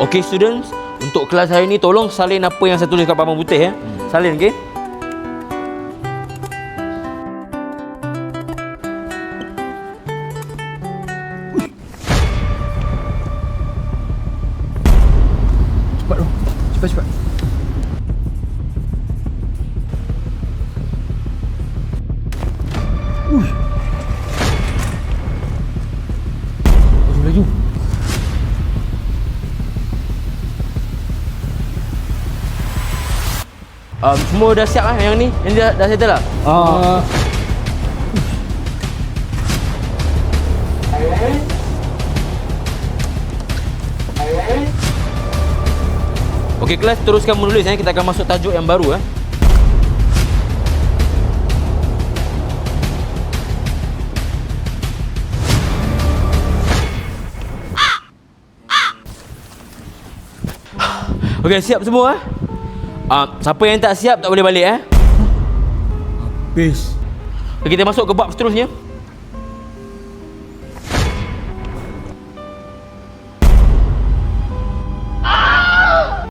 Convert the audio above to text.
Okay students, untuk kelas hari ni tolong salin apa yang saya tulis kat papan putih ya. Salin okey. Cepat tu. Cepat cepat. Uish. Laju Um, semua dah siap lah yang ni? Yang dah, dah settle lah? Ah. Okey kelas teruskan menulis ya. Kita akan masuk tajuk yang baru eh. Okey siap semua eh? Uh, siapa yang tak siap tak boleh balik eh. Habis. Kita masuk ke bab seterusnya.